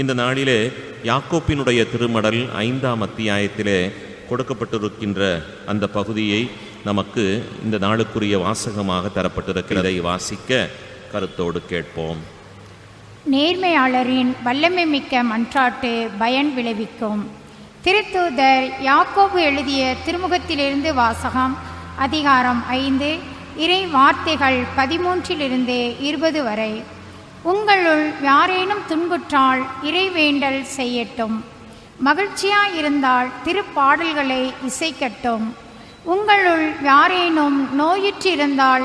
இந்த நாளிலே யாக்கோப்பினுடைய திருமடல் ஐந்தாம் அத்தியாயத்திலே கொடுக்கப்பட்டிருக்கின்ற அந்த பகுதியை நமக்கு இந்த நாளுக்குரிய வாசகமாக தரப்பட்டிருக்கிறதை. வாசிக்க கருத்தோடு கேட்போம். நேர்மையாளரின் வல்லமை மிக்க மன்றாட்டு பயன் விளைவிக்கும். திருத்தூதர் யாக்கோபு எழுதிய திருமுகத்திலிருந்து வாசகம் அதிகாரம் ஐந்து இறை வார்த்தைகள் பதிமூன்றிலிருந்து இருபது வரை. உங்களுள் யாரேனும் துன்புற்றால் இறைவேண்டல் செய்யட்டும். மகிழ்ச்சியாயிருந்தால் திருப்பாடல்களை இசைக்கட்டும். உங்களுள் யாரேனும் நோயுற்றிருந்தால்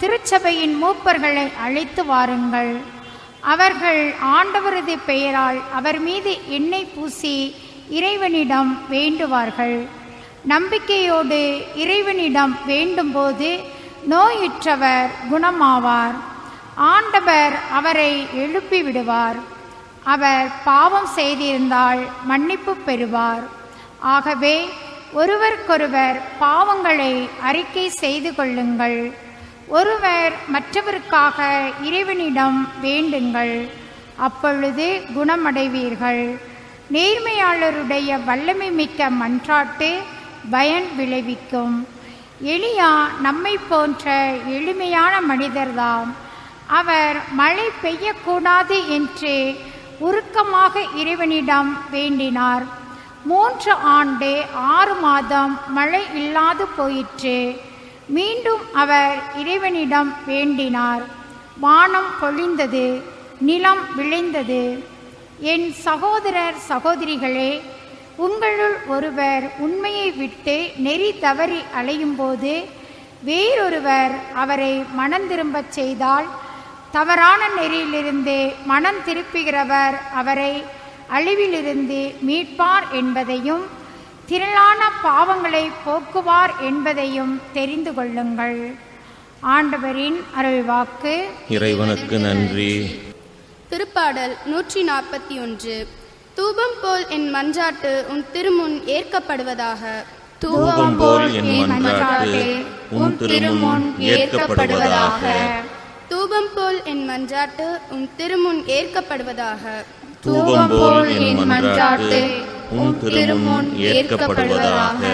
திருச்சபையின் மூப்பர்களை அழைத்து வாருங்கள். அவர்கள் ஆண்டவரது பெயரால் அவர் மீது எண்ணெய் பூசி இறைவனிடம் வேண்டுவார்கள். நம்பிக்கையோடு இறைவனிடம் வேண்டும்போது நோயுற்றவர் குணமாவார். ஆண்டவர் அவரை எழுப்பி விடுவார் அவர் பாவம் செய்திருந்தால் மன்னிப்பு பெறுவார். ஆகவே ஒருவருக்கொருவர் பாவங்களை அறிக்கை செய்து கொள்ளுங்கள். ஒருவர் மற்றவருக்காக இறைவனிடம் வேண்டுங்கள். அப்பொழுது குணமடைவீர்கள். நேர்மையாளருடைய வல்லமை மிக்க மன்றாட்டு பயன் விளைவிக்கும். எளியா நம்மை போன்ற எளிமையான மனிதர்தாம். அவர் மழை பெய்யக்கூடாது என்று உருக்கமாக இறைவனிடம் வேண்டினார். மூன்று ஆண்டு ஆறு மாதம் மழை இல்லாது போயிற்று. மீண்டும் அவர் இறைவனிடம் வேண்டினார். வானம் பொழிந்தது நிலம் விளைந்தது. என் சகோதரர் சகோதரிகளே உங்களுள் ஒருவர் உண்மையை விட்டு நெறி தவறி அலையும்போது வேறொருவர் அவரை மனம் திரும்பச் செய்தால் தவறான நெறியிலிருந்து மனம் திருப்புகிறவர் அவரை அழிவிலிருந்து மீட்பார் என்பதையும் திரளான பாவங்களை போக்குவார் என்பதையும் தெரிந்து கொள்ளுங்கள். ஆண்டவரின் அருள்வாக்கு. இறைவனுக்கு நன்றி. திருப்பாடல் நூற்றி நாற்பத்தி ஒன்று. தூபம் போல் என் மன்றாட்டு உன் திருமுன் ஏற்கப்படுவதாக. தூபம் போல் என் மன்றாட்டு உன் திருமுன் ஏற்கப்படுவதாக. தூபம் போல் என் மன்றாட்டு உன் திருமுன் ஏற்கப்படுவதாக. தூபம் போல் என் மன்றாட்டு உன் திருமுன் ஏற்கப்படுவதாக.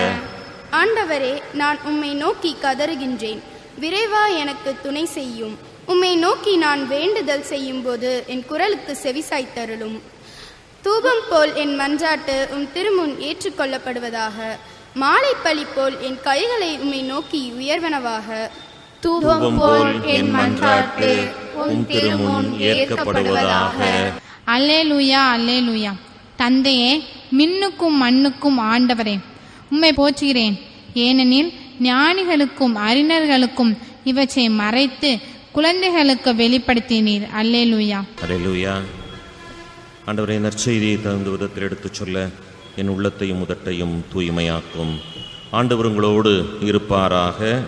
ஆண்டவரே நான் உம்மை நோக்கி கதறுகின்றேன். விரைவா எனக்கு துணை செய்யும். உம்மை நோக்கி நான் வேண்டுதல் செய்யும்போது என் குரலுக்கு செவிசாய்த்தருளும் தூபம் போல் என் மன்றாட்டு உம் திருமுன் ஏற்றுக்கொள்ளப்படுவதாக. மாலைப்பழி போல் என் கைகளை உம்மை நோக்கி உயர்வனவாக. தூபம் போல் என் மன்றாட்டு உன் திருமுன் ஏற்கப்படுவதாக. அல்லேலூயா அல்லேலூயா. தந்தையே மின்னுக்கும் மண்ணுக்கும் ஆண்டவரே உம்மை போற்றுகிறேன். ஏனெனில் ஞானிகளுக்கும் அறிஞர்களுக்கும் இவற்றை மறைத்து குழந்தைகளுக்கு வெளிப்படுத்தினீர். அல்லேலூயா. அலையலூயா ஆண்டவரை நற்செய்தியை தகுந்த விதத்தில் எடுத்துச் சொல்ல என் உள்ளத்தையும் உதட்டையும் தூய்மையாக்கும். ஆண்டவர் உங்களோடு இருப்பாராக.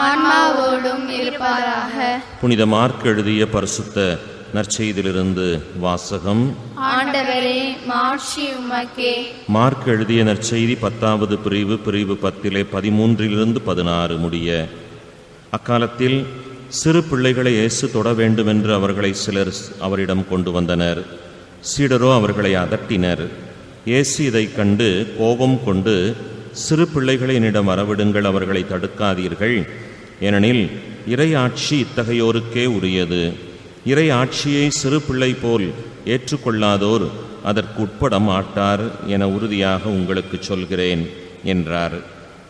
ஆன்மாவோடும் இருப்பாராக. புனித மார்க் எழுதிய பரிசுத்த நற்செய்தியிலிருந்து வாசகம். ஆண்டவரே மாட்சி உமக்கே. மார்க் எழுதிய நற்செய்தி பத்தாவது பிரிவு பிரிவு பத்திலே பதிமூன்றிலிருந்து பதினாறு முடிய. அக்காலத்தில் சிறு பிள்ளைகளை இயேசு தொட வேண்டுமென்று அவர்களை சிலர் அவரிடம் கொண்டு வந்தனர். சீடரோ அவர்களை அதட்டினர். இயேசு இதைக் கண்டு கோபம் கொண்டு சிறு பிள்ளைகளை என்னிடம் வரவிடுங்கள் அவர்களை தடுக்காதீர்கள். ஏனெனில் இறையாட்சி இத்தகையோருக்கே உரியது. இறை ஆட்சியை சிறு பிள்ளை போல் ஏற்றுக்கொள்ளாதோர் அதற்கு உட்பட மாட்டார் என உறுதியாக உங்களுக்கு சொல்கிறேன் என்றார்.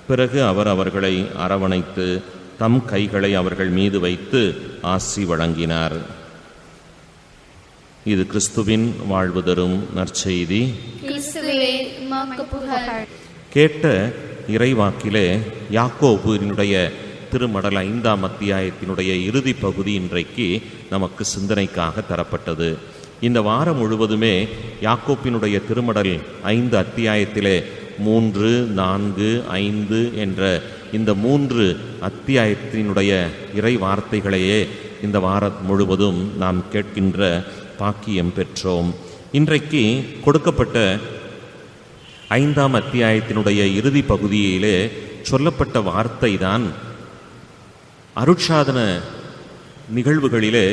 பிறகு அவர் அவர்களை அரவணைத்து தம் கைகளை அவர்கள் மீது வைத்து ஆசி வழங்கினார். இது கிறிஸ்துவின் வாழ்வு தரும் நற்செய்தி. கேட்ட இறைவாக்கிலே யாக்கோபுவினுடைய திருமடல் ஐந்தாம் அத்தியாயத்தினுடைய இறுதி பகுதி இன்றைக்கு நமக்கு சிந்தனைக்காக தரப்பட்டது. இந்த வாரம் முழுவதுமே யாக்கோப்பினுடைய திருமடல் ஐந்து அத்தியாயத்திலே மூன்று நான்கு ஐந்து என்ற இந்த மூன்று அத்தியாயத்தினுடைய இறை வார்த்தைகளையே இந்த வாரம் முழுவதும் நாம் கேட்கின்ற பாக்கியம் பெற்றோம். இன்றைக்கு கொடுக்கப்பட்ட ஐந்தாம் அத்தியாயத்தினுடைய இறுதி பகுதியிலே சொல்லப்பட்ட வார்த்தை தான் அருட்சாதன நிகழ்வுகளிலே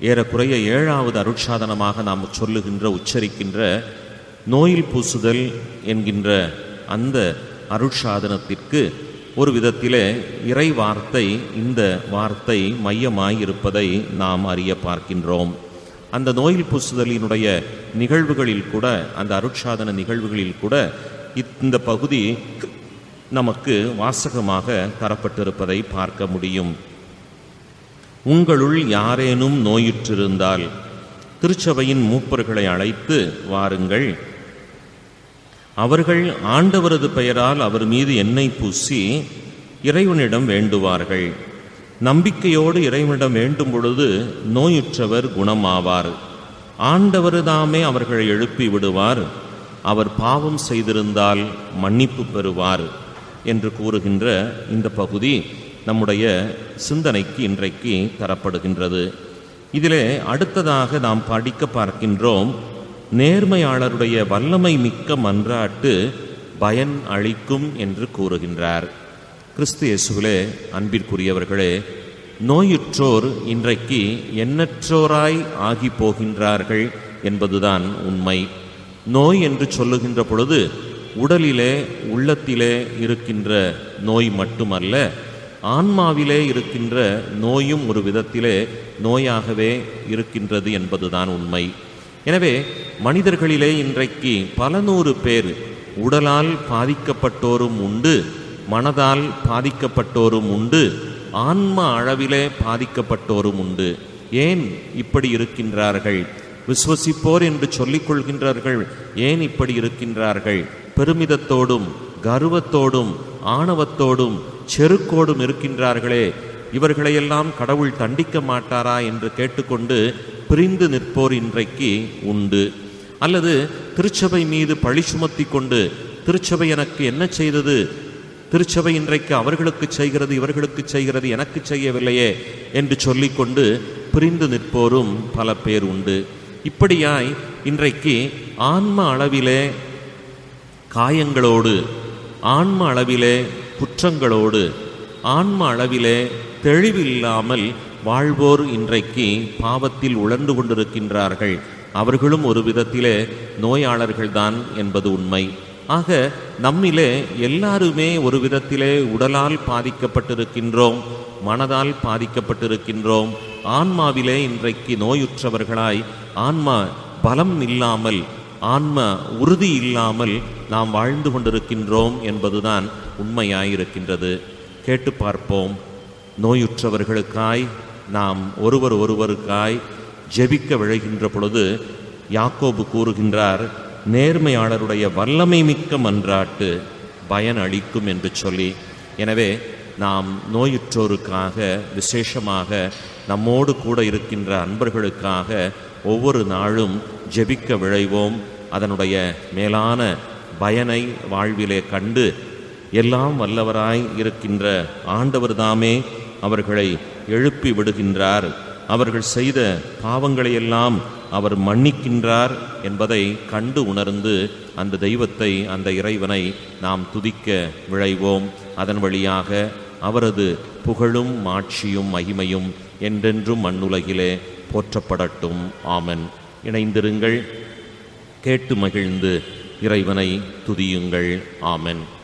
ஏறக்குறைய ஏழாவது அருட்சாதனமாக நாம் சொல்லுகின்ற உச்சரிக்கின்ற நோயில் பூசுதல் என்கின்ற அந்த அருட்சாதனத்திற்கு ஒரு விதத்திலே இறை வார்த்தை இந்த வார்த்தை மையமாயிருப்பதை நாம் அறிய பார்க்கின்றோம். அந்த நோயில் பூசுதலினுடைய நிகழ்வுகளில் கூட அந்த அருட்சாதன நிகழ்வுகளில் கூட இந்த பகுதி நமக்கு வாசகமாக தரப்பட்டிருப்பதை பார்க்க முடியும். உங்களுள் யாரேனும் நோயுற்றிருந்தால் திருச்சபையின் மூப்பர்களை அழைத்து வாருங்கள். அவர்கள் ஆண்டவரது பெயரால் அவர் மீது எண்ணெய் பூசி இறைவனிடம் வேண்டுவார்கள். நம்பிக்கையோடு இறைவனிடம் வேண்டும் பொழுது நோயுற்றவர் குணமாவார். ஆண்டவர்தாமே அவர்களை எழுப்பி விடுவார். அவர் பாவம் செய்திருந்தால் மன்னிப்பு பெறுவார். என்று கூறுகின்ற இந்த பகுதி நம்முடைய சிந்தனைக்கு இன்றைக்கு தரப்படுகின்றது. இதிலே அடுத்ததாக நாம் படிக்க பார்க்கின்றோம் நேர்மையாளருடைய வல்லமை மிக்க மன்றாட்டு பயன் அளிக்கும் என்று கூறுகின்றார். கிறிஸ்து இயேசுவிலே அன்பிற்குரியவர்களே நோயுற்றோர் இன்றைக்கு எண்ணற்றோராய் ஆகி போகின்றார்கள் என்பதுதான் உண்மை. நோய் என்று சொல்லுகின்ற பொழுது உடலிலே உள்ளத்திலே இருக்கின்ற நோய் மட்டுமல்ல ஆன்மாவிலே இருக்கின்ற நோயும் ஒரு விதத்திலே நோயாகவே இருக்கின்றது என்பதுதான் உண்மை. எனவே மனிதர்களிலே இன்றைக்கு பல நூறு பேர் உடலால் பாதிக்கப்பட்டோரும் உண்டு மனதால் பாதிக்கப்பட்டோரும் உண்டு ஆன்ம அளவிலே பாதிக்கப்பட்டோரும் உண்டு. ஏன் இப்படி இருக்கின்றார்கள்? விசுவசிப்போர் என்று சொல்லிக் கொள்கின்றார்கள் ஏன் இப்படி இருக்கின்றார்கள்? பெருமிதத்தோடும் கர்வத்தோடும் ஆணவத்தோடும் செருக்கோடும் இருக்கின்றார்களே இவர்களையெல்லாம் கடவுள் தண்டிக்க மாட்டாரா என்று கேட்டுக்கொண்டு பிரிந்து நிற்போர் இன்றைக்கு உண்டு. அல்லது திருச்சபை மீது பழி சுமத்தி கொண்டு திருச்சபை எனக்கு என்ன செய்தது? திருச்சபை இன்றைக்கு அவர்களுக்கு செய்கிறது இவர்களுக்கு செய்கிறது எனக்கு செய்யவில்லையே என்று சொல்லிக்கொண்டு பிரிந்து நிற்போரும் பல பேர் உண்டு. இப்படியாய் இன்றைக்கு ஆன்ம அளவிலே காயங்களோடு ஆன்ம அளவிலே குற்றங்களோடு ஆன்ம அளவிலே தெளிவில்லாமல் வாழ்வோர் இன்றைக்கு பாவத்தில் உழன்று கொண்டிருக்கின்றார்கள். அவர்களும் ஒரு விதத்திலே நோயாளர்கள்தான் என்பது உண்மை. ஆக நம்மிலே எல்லாருமே ஒரு விதத்திலே உடலால் பாதிக்கப்பட்டிருக்கின்றோம் மனதால் பாதிக்கப்பட்டிருக்கின்றோம். ஆன்மாவிலே இன்றைக்கு நோயுற்றவர்களாய் ஆன்மா பலம் இல்லாமல் ஆன்ம உறுதி இல்லாமல் நாம் வாழ்ந்து கொண்டிருக்கின்றோம் என்பதுதான் உண்மையாயிருக்கின்றது. கேட்டு பார்ப்போம். நோயுற்றவர்களுக்காய் நாம் ஒருவர் ஒருவருக்காய் ஜெபிக்க விழைகின்ற பொழுது யாக்கோபு கூறுகின்றார் நேர்மையாளருடைய வல்லமை மிக்க மன்றாட்டு பயன் அளிக்கும் என்று சொல்லி. எனவே நாம் நோயுற்றோருக்காக விசேஷமாக நம்மோடு கூட இருக்கின்ற அன்பர்களுக்காக ஒவ்வொரு நாளும் ஜெபிக்க விழைவோம். அதனுடைய மேலான பயனை வாழ்விலே கண்டு எல்லாம் வல்லவராய் இருக்கின்ற ஆண்டவர் தாமே அவர்களை எழுப்பி விடுகின்றார். அவர்கள் செய்த பாவங்களையெல்லாம் அவர் மன்னிக்கின்றார் என்பதை கண்டு உணர்ந்து அந்த தெய்வத்தை அந்த இறைவனை நாம் துதிக்க விழைவோம். அதன் வழியாக அவரது புகழும் மாட்சியும் மகிமையும் என்றென்றும் மண்ணுலகிலே போற்றப்படட்டும். ஆமன். இணைந்திருங்கள். கேட்டு மகிழ்ந்து இறைவனை துதியுங்கள். ஆமென்.